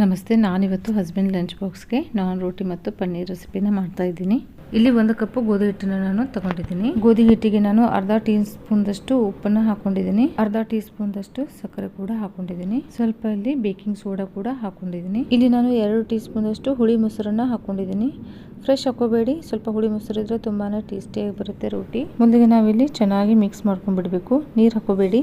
ನಮಸ್ತೆ, ನಾನಿವತ್ತು husband lunch ಬಾಕ್ಸ್ಗೆ ನಾನ್ ರೋಟಿ ಮತ್ತು ಪನ್ನೀರ್ ರೆಸಿಪಿನ ಮಾಡ್ತಾ ಇದ್ದೀನಿ. ಇಲ್ಲಿ ಒಂದು ಕಪ್ ಗೋಧಿ ಹಿಟ್ಟನ್ನು ನಾನು ತಗೊಂಡಿದ್ದೀನಿ. ಗೋಧಿ ಹಿಟ್ಟಿಗೆ ನಾನು ಅರ್ಧ ಟೀ ಸ್ಪೂನ್ದಷ್ಟು ಉಪ್ಪನ್ನು ಹಾಕೊಂಡಿದ್ದೀನಿ. ಅರ್ಧ ಟೀ ಸ್ಪೂನ್ದಷ್ಟು ಸಕ್ಕರೆ ಕೂಡ ಹಾಕೊಂಡಿದ್ದೀನಿ. ಸ್ವಲ್ಪ ಇಲ್ಲಿ ಬೇಕಿಂಗ್ ಸೋಡಾ ಕೂಡ ಹಾಕೊಂಡಿದ್ದೀನಿ. ಇಲ್ಲಿ ನಾನು ಎರಡು ಟೀ ಸ್ಪೂನ್ದಷ್ಟು ಹುಳಿ ಮೊಸರನ್ನ ಹಾಕೊಂಡಿದ್ದೀನಿ. ಫ್ರೆಶ್ ಹಾಕೋಬೇಡಿ ಸ್ವಲ್ಪ ಹುಳಿ ಮೊಸರು ಇದ್ರೆ ತುಂಬಾ ಟೇಸ್ಟಿಯಾಗಿ ಬರುತ್ತೆ ರೋಟಿ. ಮುಂದಿಗೆ ನಾವಿಲ್ಲಿ ಚೆನ್ನಾಗಿ ಮಿಕ್ಸ್ ಮಾಡ್ಕೊಂಡ್ಬಿಡ್ಬೇಕು. ನೀರು ಹಾಕೋಬೇಡಿ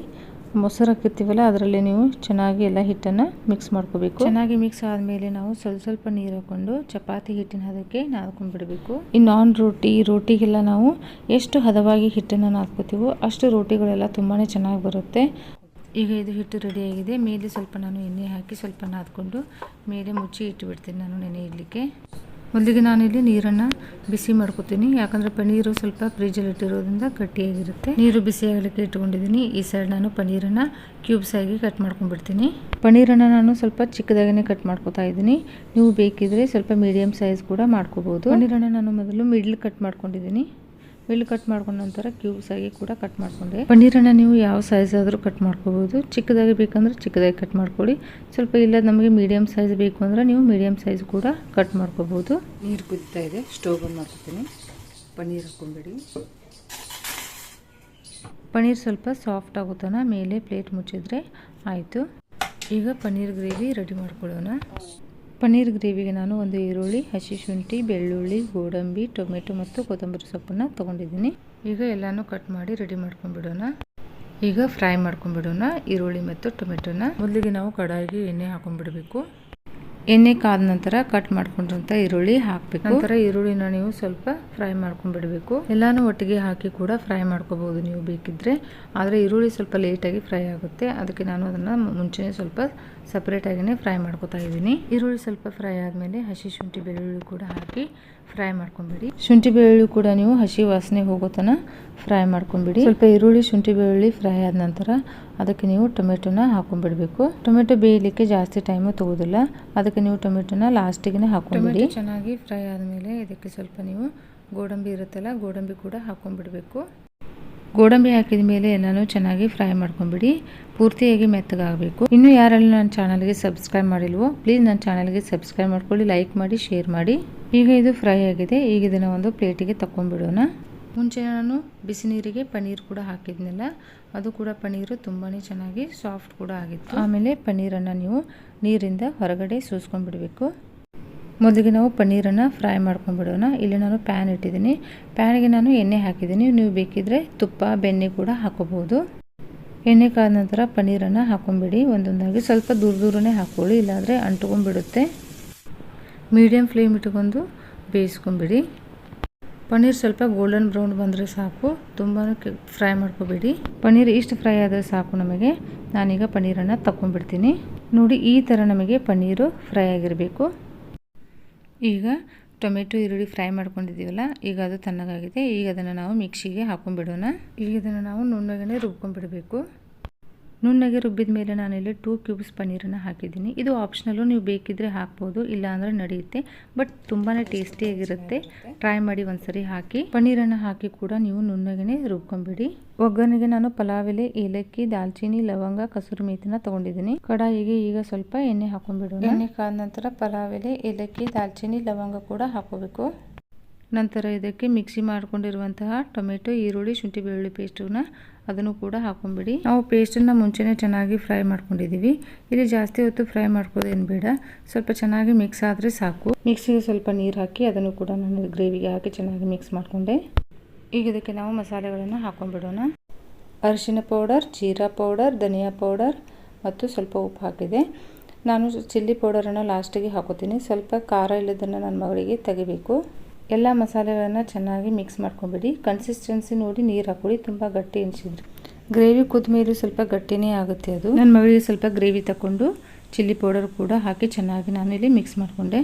ಮೊಸರು ಹಾಕಿರ್ತೀವಲ್ಲ ಅದರಲ್ಲಿ ನೀವು ಚೆನ್ನಾಗಿ ಎಲ್ಲ ಹಿಟ್ಟನ್ನು ಮಿಕ್ಸ್ ಮಾಡ್ಕೋಬೇಕು. ಚೆನ್ನಾಗಿ ಮಿಕ್ಸ್ ಆದಮೇಲೆ ನಾವು ಸ್ವಲ್ಪ ಸ್ವಲ್ಪ ನೀರು ಹಾಕ್ಕೊಂಡು ಚಪಾತಿ ಹಿಟ್ಟಿನ ಹದಕ್ಕೆ ನಾದ್ಕೊಂಡ್ಬಿಡಬೇಕು ಈ ನಾನ್ ರೋಟಿ ರೋಟಿಗೆಲ್ಲ ನಾವು ಎಷ್ಟು ಹದವಾಗಿ ಹಿಟ್ಟನ್ನು ನಾದ್ಕೋತೀವೋ ಅಷ್ಟು ರೋಟಿಗಳೆಲ್ಲ ತುಂಬಾ ಚೆನ್ನಾಗಿ ಬರುತ್ತೆ. ಈಗ ಇದು ಹಿಟ್ಟು ರೆಡಿಯಾಗಿದೆ ಮೇಲೆ ಸ್ವಲ್ಪ ನಾನು ಎಣ್ಣೆ ಹಾಕಿ ಸ್ವಲ್ಪ ನಾದ್ಕೊಂಡು ಮೇಲೆ ಮುಚ್ಚಿ ಇಟ್ಟುಬಿಡ್ತೀನಿ ನಾನು ನೆನೆ ಇಡಲಿಕ್ಕೆ. ಮೊದಲಿಗೆ ನಾನಿಲ್ಲಿ ನೀರನ್ನು ಬಿಸಿ ಮಾಡ್ಕೊತೀನಿ. ಯಾಕಂದರೆ ಪನ್ನೀರು ಸ್ವಲ್ಪ ಫ್ರಿಜ್ಜಲ್ಲಿ ಇಟ್ಟಿರೋದ್ರಿಂದ ಗಟ್ಟಿಯಾಗಿರುತ್ತೆ. ನೀರು ಬಿಸಿ ಆಗಲಿಕ್ಕೆ ಇಟ್ಕೊಂಡಿದ್ದೀನಿ ಈ ಸೈಡ್ ನಾನು ಪನ್ನೀರನ್ನು ಕ್ಯೂಬ್ಸ್ ಆಗಿ ಕಟ್ ಮಾಡ್ಕೊಂಡ್ಬಿಡ್ತೀನಿ. ಪನ್ನೀರನ್ನು ನಾನು ಸ್ವಲ್ಪ ಚಿಕ್ಕದಾಗೇ ಕಟ್ ಮಾಡ್ಕೊತಾ ಇದ್ದೀನಿ. ನೀವು ಬೇಕಿದ್ರೆ ಸ್ವಲ್ಪ ಮೀಡಿಯಮ್ ಸೈಜ್ ಕೂಡ ಮಾಡ್ಕೋಬಹುದು ಪನ್ನೀರನ್ನು ನಾನು ಮೊದಲು ಮಿಡ್ಲ್ ಕಟ್ ಮಾಡ್ಕೊಂಡಿದ್ದೀನಿ. ಮಿಡ್ಲ್ ಕಟ್ ಮಾಡ್ಕೊಂಡ ನಂತರ ಕ್ಯೂಬ್ಸ್ ಆಗಿ ಕೂಡ ಕಟ್ ಮಾಡ್ಕೊಂಡೆ. ಪನ್ನೀರನ್ನು ನೀವು ಯಾವ ಸೈಜ್ ಆದರೂ ಕಟ್ ಮಾಡ್ಕೋಬಹುದು ಚಿಕ್ಕದಾಗಿ ಬೇಕಂದ್ರೆ ಚಿಕ್ಕದಾಗಿ ಕಟ್ ಮಾಡ್ಕೊಳ್ಳಿ ಸ್ವಲ್ಪ ಇಲ್ಲ ನಮಗೆ ಮೀಡಿಯಮ್ ಸೈಜ್ ಬೇಕು ಅಂದ್ರೆ ನೀವು ಮೀಡಿಯಮ್ ಸೈಜ್ ಕೂಡ ಕಟ್ ಮಾಡ್ಕೋಬಹುದು ನೀರು ಕುದಿತಾ ಇದೆ. ಸ್ಟೋವ್ ಮಾಡ್ತೀನಿ ಮಾಡ್ಕೊತೀನಿ. ಪನ್ನೀರ್ ಹಾಕೊಂಡ್ಬಿಡಿ ಪನ್ನೀರ್ ಸ್ವಲ್ಪ ಸಾಫ್ಟ್ ಆಗುತ್ತಾನ ಮೇಲೆ ಪ್ಲೇಟ್ ಮುಚ್ಚಿದ್ರೆ ಆಯಿತು. ಈಗ ಪನ್ನೀರ್ ಗ್ರೇವಿ ರೆಡಿ ಮಾಡ್ಕೊಳ್ಳೋಣ. ಪನ್ನೀರ್ ಗ್ರೇವಿಗೆ ನಾನು ಒಂದು ಈರುಳ್ಳಿ, ಹಸಿ ಶುಂಠಿ, ಬೆಳ್ಳುಳ್ಳಿ, ಗೋಡಂಬಿ, ಟೊಮೆಟೊ ಮತ್ತು ಕೊತ್ತಂಬರಿ ಸೊಪ್ಪನ್ನು ತೊಗೊಂಡಿದ್ದೀನಿ. ಈಗ ಎಲ್ಲನೂ ಕಟ್ ಮಾಡಿ ರೆಡಿ ಮಾಡ್ಕೊಂಡ್ಬಿಡೋಣ. ಈಗ ಫ್ರೈ ಮಾಡ್ಕೊಂಡ್ಬಿಡೋಣ ಈರುಳ್ಳಿ ಮತ್ತು ಟೊಮೆಟೊನ. ಮೊದಲಿಗೆ ನಾವು ಕಡಾಯಿಗೆ ಎಣ್ಣೆ ಹಾಕೊಂಡ್ಬಿಡಬೇಕು. ಎಣ್ಣೆ ಕಾದ ನಂತರ ಕಟ್ ಮಾಡ್ಕೊಂಡಿರುವಂತ ಈರುಳ್ಳಿ ಹಾಕಬೇಕು. ನಂತರ ಈರುಳ್ಳಿನ ನೀವು ಸ್ವಲ್ಪ ಫ್ರೈ ಮಾಡ್ಕೊಂಡ್ಬಿಡಬೇಕು. ಎಲ್ಲಾನು ಒಟ್ಟಿಗೆ ಹಾಕಿ ಕೂಡ ಫ್ರೈ ಮಾಡ್ಕೋಬಹುದು ನೀವು ಬೇಕಿದ್ರೆ. ಆದರೆ ಈರುಳ್ಳಿ ಸ್ವಲ್ಪ ಲೇಟಾಗಿ ಫ್ರೈ ಆಗುತ್ತೆ. ಅದಕ್ಕೆ ನಾನು ಅದನ್ನು ಮುಂಚೆನೇ ಸ್ವಲ್ಪ ಸಪ್ರೇಟಾಗಿಯೇ ಫ್ರೈ ಮಾಡ್ಕೊತಾ ಇದ್ದೀನಿ. ಈರುಳ್ಳಿ ಸ್ವಲ್ಪ ಫ್ರೈ ಆದಮೇಲೆ ಹಸಿ ಶುಂಠಿ ಬೆಳ್ಳುಳ್ಳಿ ಕೂಡ ಹಾಕಿ ಫ್ರೈ ಮಾಡ್ಕೊಂಬಿಡಿ. ಶುಂಠಿ ಬೆಳ್ಳುಳ್ಳಿ ಕೂಡ ನೀವು ಹಸಿ ವಾಸನೆ ಹೋಗೋ ತನಕ ಫ್ರೈ ಮಾಡ್ಕೊಂಬಿಡಿ. ಸ್ವಲ್ಪ ಈರುಳ್ಳಿ ಶುಂಠಿ ಬೆಳ್ಳುಳ್ಳಿ ಫ್ರೈ ಆದ ನಂತರ ಅದಕ್ಕೆ ನೀವು ಟೊಮೆಟೊನ ಹಾಕೊಂಡ್ಬಿಡ್ಬೇಕು. ಟೊಮೆಟೊ ಬೇಯಲಿಕ್ಕೆ ಜಾಸ್ತಿ ಟೈಮು ತಗೋದಿಲ್ಲ. ಅದಕ್ಕೆ ನೀವು ಟೊಮೆಟೊನ ಲಾಸ್ಟಿಗೆ ಹಾಕೊಂಡ್ಬಿಡಿ ಚೆನ್ನಾಗಿ ಫ್ರೈ ಆದಮೇಲೆ ಇದಕ್ಕೆ ಸ್ವಲ್ಪ ನೀವು ಗೋಡಂಬಿ ಇರುತ್ತಲ್ಲ, ಗೋಡಂಬಿ ಕೂಡ ಹಾಕೊಂಡ್ಬಿಡಬೇಕು. ಗೋಡಂಬಿ ಹಾಕಿದ ಮೇಲೆ ಎಲ್ಲನೂ ಚೆನ್ನಾಗಿ ಫ್ರೈ ಮಾಡ್ಕೊಂಡ್ಬಿಡಿ ಪೂರ್ತಿಯಾಗಿ ಮೆತ್ತಗಾಗಬೇಕು. ಇನ್ನು ಯಾರೆಲ್ಲ ನನ್ನ ಚಾನಲ್ಗೆ ಸಬ್ಸ್ಕ್ರೈಬ್ ಮಾಡಿಲ್ವೋ, ಪ್ಲೀಸ್ ನನ್ನ ಚಾನಲ್ಗೆ ಸಬ್ಸ್ಕ್ರೈಬ್ ಮಾಡ್ಕೊಳ್ಳಿ, ಲೈಕ್ ಮಾಡಿ, ಶೇರ್ ಮಾಡಿ. ಈಗ ಇದು ಫ್ರೈ ಆಗಿದೆ. ಈಗ ಇದನ್ನು ಒಂದು ಪ್ಲೇಟಿಗೆ ತಗೊಂಡ್ಬಿಡೋಣ ಮುಂಚೆ ನಾನು ಬಿಸಿ ನೀರಿಗೆ ಪನ್ನೀರ್ ಕೂಡ ಹಾಕಿದ್ನಲ್ಲ, ಅದು ಕೂಡ ಪನ್ನೀರು ತುಂಬಾ ಚೆನ್ನಾಗಿ ಸಾಫ್ಟ್ ಕೂಡ ಆಗಿತ್ತು. ಆಮೇಲೆ ಪನ್ನೀರನ್ನು ನೀವು ನೀರಿಂದ ಹೊರಗಡೆ ಸೂಸ್ಕೊಂಡ್ಬಿಡಬೇಕು. ಮೊದಲಿಗೆ ನಾವು ಪನ್ನೀರನ್ನು ಫ್ರೈ ಮಾಡ್ಕೊಂಡ್ಬಿಡೋಣ. ಇಲ್ಲಿ ನಾನು ಪ್ಯಾನ್ ಇಟ್ಟಿದ್ದೀನಿ. ಪ್ಯಾನಿಗೆ ನಾನು ಎಣ್ಣೆ ಹಾಕಿದ್ದೀನಿ. ನೀವು ಬೇಕಿದ್ರೆ ತುಪ್ಪ, ಬೆಣ್ಣೆ ಕೂಡ ಹಾಕೋಬಹುದು. ಎಣ್ಣೆ ಕಾದ ನಂತರ ಪನ್ನೀರನ್ನು ಹಾಕೊಂಬಿಡಿ. ಒಂದೊಂದಾಗಿ ಸ್ವಲ್ಪ ದೂರ ದೂರನೇ ಹಾಕ್ಕೊಳ್ಳಿ ಇಲ್ಲಾಂದರೆ ಅಂಟ್ಕೊಂಡ್ಬಿಡುತ್ತೆ. ಮೀಡಿಯಮ್ ಫ್ಲೇಮ್ ಇಟ್ಕೊಂಡು ಬೇಯಿಸ್ಕೊಂಬಿಡಿ. ಪನ್ನೀರ್ ಸ್ವಲ್ಪ ಗೋಲ್ಡನ್ ಬ್ರೌನ್ ಬಂದರೆ ಸಾಕು. ತುಂಬಾ ಫ್ರೈ ಮಾಡ್ಕೋಬೇಡಿ. ಪನ್ನೀರ್ ಇಷ್ಟು ಫ್ರೈ ಆದರೆ ಸಾಕು ನಮಗೆ. ನಾನೀಗ ಪನ್ನೀರನ್ನು ತಕ್ಕೊಂಡ್ಬಿಡ್ತೀನಿ. ನೋಡಿ, ಈ ಥರ ನಮಗೆ ಪನ್ನೀರು ಫ್ರೈ ಆಗಿರಬೇಕು. ಈಗ ಟೊಮೆಟೊ ಈರುಳ್ಳಿ ಫ್ರೈ ಮಾಡ್ಕೊಂಡಿದ್ದೀವಲ್ಲ, ಈಗ ಅದು ತಣ್ಣಗಾಗಿದೆ. ಈಗ ಅದನ್ನು ನಾವು ಮಿಕ್ಸಿಗೆ ಹಾಕೊಂಡ್ಬಿಡೋಣ. ಈಗ ಇದನ್ನು ನಾವು ನುಣ್ಣಗೆ ರುಬ್ಕೊಂಡ್ಬಿಡಬೇಕು. ನುಣ್ಣಗೆ ರುಬ್ಬಿದ ಮೇಲೆ ನಾನಿಲ್ಲಿ ಟೂ ಕ್ಯೂಬ್ಸ್ ಪನ್ನೀರನ್ನು ಹಾಕಿದ್ದೀನಿ. ಇದು ಆಪ್ಷನಲ್ಲು ನೀವು ಬೇಕಿದ್ದರೆ ಹಾಕ್ಬೋದು ಇಲ್ಲ ಅಂದರೆ ನಡೆಯುತ್ತೆ ಬಟ್ ತುಂಬಾ ಟೇಸ್ಟಿಯಾಗಿರುತ್ತೆ ಟ್ರೈ ಮಾಡಿ ಒಂದ್ಸರಿ ಹಾಕಿ. ಪನ್ನೀರನ್ನು ಹಾಕಿ ಕೂಡ ನೀವು ನುಣ್ಣಗೆ ರುಬ್ಕೊಂಬಿಡಿ. ಒಗ್ಗರಣೆಗೆ ನಾನು ಪಲಾವ್ ಎಲೆ ಏಲಕ್ಕಿ ದಾಲ್ಚಿನ್ನಿ ಲವಂಗ ಕಸೂರಿ ಮೇತಿನ ತಗೊಂಡಿದ್ದೀನಿ. ಕಡಾಯಿಗೆ ಈಗ ಸ್ವಲ್ಪ ಎಣ್ಣೆ ಹಾಕೊಂಡ್ಬಿಡೋಣ ಎಣ್ಣೆ ಕಾದ ನಂತರ ಪಲಾವ್ ಎಲೆ ಏಲಕ್ಕಿ ದಾಲ್ಚಿನ್ನಿ ಲವಂಗ ಕೂಡ ಹಾಕೋಬೇಕು ನಂತರ ಇದಕ್ಕೆ ಮಿಕ್ಸಿ ಮಾಡಿಕೊಂಡಿರುವಂತಹ ಟೊಮೆಟೊ ಈರುಳ್ಳಿ ಶುಂಠಿ ಬೆಳ್ಳುಳ್ಳಿ ಪೇಸ್ಟನ್ನ ಅದನ್ನು ಕೂಡ ಹಾಕೊಂಡ್ಬಿಡಿ ನಾವು ಪೇಸ್ಟನ್ನು ಮುಂಚೆನೇ ಚೆನ್ನಾಗಿ ಫ್ರೈ ಮಾಡ್ಕೊಂಡಿದ್ದೀವಿ. ಇಲ್ಲಿ ಜಾಸ್ತಿ ಹೊತ್ತು ಫ್ರೈ ಮಾಡ್ಕೋದೇನು ಬೇಡ. ಸ್ವಲ್ಪ ಚೆನ್ನಾಗಿ ಮಿಕ್ಸ್ ಆದರೆ ಸಾಕು. ಮಿಕ್ಸಿಗೆ ಸ್ವಲ್ಪ ನೀರು ಹಾಕಿ ಅದನ್ನು ಕೂಡ ನಾನು ಗ್ರೇವಿಗೆ ಹಾಕಿ ಚೆನ್ನಾಗಿ ಮಿಕ್ಸ್ ಮಾಡಿಕೊಂಡೆ. ಈಗ ಇದಕ್ಕೆ ನಾವು ಮಸಾಲೆಗಳನ್ನು ಹಾಕೊಂಡ್ಬಿಡೋಣ ಅರಿಶಿನ ಪೌಡರ್, ಜೀರಾ ಪೌಡರ್, ಧನಿಯಾ ಪೌಡರ್ ಮತ್ತು ಸ್ವಲ್ಪ ಉಪ್ಪು ಹಾಕಿದೆ. ನಾನು ಚಿಲ್ಲಿ ಪೌಡರನ್ನು ಲಾಸ್ಟಿಗೆ ಹಾಕೋತೀನಿ. ಸ್ವಲ್ಪ ಖಾರ ಇಲ್ಲದನ್ನು ನನ್ನ ಮಗಳಿಗೆ ತೆಗಿಬೇಕು. ಎಲ್ಲ ಮಸಾಲೆಗಳನ್ನು ಚೆನ್ನಾಗಿ ಮಿಕ್ಸ್ ಮಾಡ್ಕೊಂಬಿಡಿ. ಕನ್ಸಿಸ್ಟೆನ್ಸಿ ನೋಡಿ ನೀರು ಹಾಕೊಳ್ಳಿ ತುಂಬ ಗಟ್ಟಿ ಅನಿಸಿದ್ರು ಗ್ರೇವಿ ಕುದ್ಮೇಲೆ ಸ್ವಲ್ಪ ಗಟ್ಟಿನೇ ಆಗುತ್ತೆ ಅದು. ನನ್ನ ಮಗಳಿಗೆ ಸ್ವಲ್ಪ ಗ್ರೇವಿ ತಗೊಂಡು ಚಿಲ್ಲಿ ಪೌಡರ್ ಕೂಡ ಹಾಕಿ ಚೆನ್ನಾಗಿ ನಾನಿಲ್ಲಿ ಮಿಕ್ಸ್ ಮಾಡಿಕೊಂಡೆ.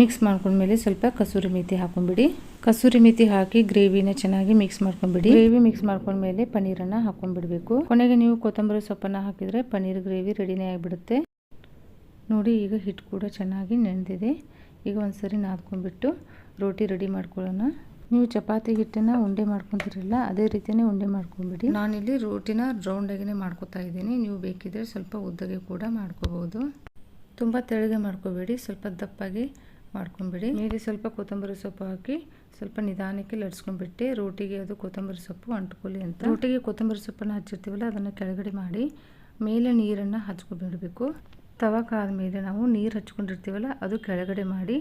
ಮಿಕ್ಸ್ ಮಾಡ್ಕೊಂಡ್ಮೇಲೆ ಸ್ವಲ್ಪ ಕಸೂರಿ ಮೇಥಿ ಹಾಕೊಂಡ್ಬಿಡಿ ಕಸೂರಿ ಮೇಥಿ ಹಾಕಿ ಗ್ರೇವಿನ ಚೆನ್ನಾಗಿ ಮಿಕ್ಸ್ ಮಾಡ್ಕೊಂಬಿಡಿ. ಗ್ರೇವಿ ಮಿಕ್ಸ್ ಮಾಡ್ಕೊಂಡ್ಮೇಲೆ ಪನ್ನೀರನ್ನು ಹಾಕೊಂಡ್ಬಿಡ್ಬೇಕು ಕೊನೆಗೆ ನೀವು ಕೊತ್ತಂಬರಿ ಸೊಪ್ಪನ್ನು ಹಾಕಿದರೆ ಪನ್ನೀರ್ ಗ್ರೇವಿ ರೆಡಿನೇ ಆಗಿಬಿಡುತ್ತೆ. ನೋಡಿ, ಈಗ ಹಿಟ್ಟು ಕೂಡ ಚೆನ್ನಾಗಿ ನೆನೆದಿದೆ ಈಗ ಒಂದ್ಸರಿ ನಾದ್ಕೊಂಡ್ಬಿಟ್ಟು ರೋಟಿ ರೆಡಿ ಮಾಡ್ಕೊಳ್ಳೋಣ. ನೀವು ಚಪಾತಿ ಹಿಟ್ಟನ್ನ ಉಂಡೆ ಮಾಡ್ಕೊತಿರಲ್ಲ ಅದೇ ರೀತಿಯೇ ಉಂಡೆ ಮಾಡ್ಕೊಂಬಿಡಿ. ನಾನಿಲ್ಲಿ ರೋಟಿನ ರೌಂಡಾಗಿನೇ ಮಾಡ್ಕೊತಾ ಇದ್ದೀನಿ. ನೀವು ಬೇಕಿದ್ರೆ ಸ್ವಲ್ಪ ಉದ್ದಗೆ ಕೂಡ ಮಾಡ್ಕೋಬೋದು. ತುಂಬ ತೆಳಗೆ ಮಾಡ್ಕೋಬೇಡಿ ಸ್ವಲ್ಪ ದಪ್ಪಾಗಿ ಮಾಡ್ಕೊಂಬಿಡಿ. ಮೇಲೆ ಸ್ವಲ್ಪ ಕೊತ್ತಂಬರಿ ಸೊಪ್ಪು ಹಾಕಿ ಸ್ವಲ್ಪ ನಿಧಾನಕ್ಕೆ ಲಡ್ಸ್ಕೊಂಡ್ಬಿಟ್ಟು ರೋಟಿಗೆ ಅದು ಕೊತ್ತಂಬರಿ ಸೊಪ್ಪು ಅಂಟ್ಕೊಳ್ಳಿ ಅಂತ. ರೋಟಿಗೆ ಕೊತ್ತಂಬರಿ ಸೊಪ್ಪನ್ನು ಹಚ್ಚಿರ್ತೀವಲ್ಲ ಅದನ್ನು ಕೆಳಗಡೆ ಮಾಡಿ ಮೇಲೆ ನೀರನ್ನು ಹಚ್ಕೊಂಡ್ಬಿಡಬೇಕು ತವಕಾದ ಮೇಲೆ ನಾವು ನೀರು ಹಚ್ಕೊಂಡಿರ್ತೀವಲ್ಲ ಅದು ಕೆಳಗಡೆ ಮಾಡಿ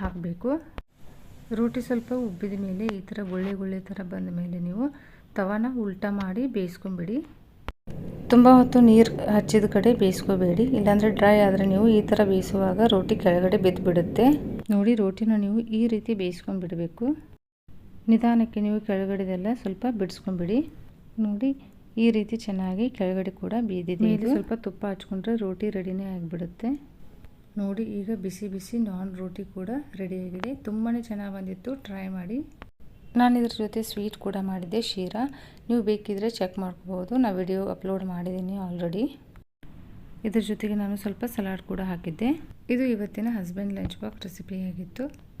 ಹಾಕಬೇಕು. ರೋಟಿ ಸ್ವಲ್ಪ ಉಬ್ಬಿದ ಮೇಲೆ ಈ ಥರ ಗುಳ್ಳೆ ಗುಳ್ಳೆ ಥರ ಬಂದ ಮೇಲೆ ನೀವು ತವಾನ ಉಲ್ಟಾ ಮಾಡಿ ಬೇಯಿಸ್ಕೊಂಬಿಡಿ. ತುಂಬ ಹೊತ್ತು ನೀರು ಹಚ್ಚಿದ ಕಡೆ ಬೇಯಿಸ್ಕೋಬೇಡಿ. ಇಲ್ಲಾಂದರೆ ಡ್ರೈ ಆದರೆ ನೀವು ಈ ಥರ ಬೇಯಿಸುವಾಗ ರೋಟಿ ಕೆಳಗಡೆ ಬಿದ್ದುಬಿಡುತ್ತೆ ನೋಡಿ ರೋಟಿನ ನೀವು ಈ ರೀತಿ ಬೇಯಿಸ್ಕೊಂಬಿಡಬೇಕು. ನಿಧಾನಕ್ಕೆ ನೀವು ಕೆಳಗಡೆದೆಲ್ಲ ಸ್ವಲ್ಪ ಬಿಡಿಸ್ಕೊಂಬಿಡಿ. ನೋಡಿ ಈ ರೀತಿ ಚೆನ್ನಾಗಿ ಕೆಳಗಡೆ ಕೂಡ ಬೀದಿದೆ ಇದು. ಸ್ವಲ್ಪ ತುಪ್ಪ ಹಚ್ಕೊಂಡ್ರೆ ರೋಟಿ ರೆಡಿನೇ ಆಗಿಬಿಡುತ್ತೆ. ನೋಡಿ, ಈಗ ಬಿಸಿ ಬಿಸಿ ನಾನ್ ರೋಟಿ ಕೂಡ ರೆಡಿಯಾಗಿದೆ. ತುಂಬಾ ಚೆನ್ನಾಗಿ ಬಂದಿತ್ತು. ಟ್ರೈ ಮಾಡಿ. ನಾನು ಇದ್ರ ಜೊತೆ ಸ್ವೀಟ್ ಕೂಡ ಮಾಡಿದ್ದೆ, ಶೀರಾ. ನೀವು ಬೇಕಿದ್ರೆ ಚೆಕ್ ಮಾಡ್ಕೋಬೋದು. ನಾನು ವಿಡಿಯೋ ಅಪ್ಲೋಡ್ ಮಾಡಿದ್ದೀನಿ ಆಲ್ರೆಡಿ ಇದ್ರ ಜೊತೆಗೆ ನಾನು ಸ್ವಲ್ಪ ಸಲಾಡ್ ಕೂಡ ಹಾಕಿದ್ದೆ. ಇದು ಇವತ್ತಿನ ಹಸ್ಬೆಂಡ್ ಲಂಚ್ ಬಾಕ್ಸ್ ರೆಸಿಪಿಯಾಗಿತ್ತು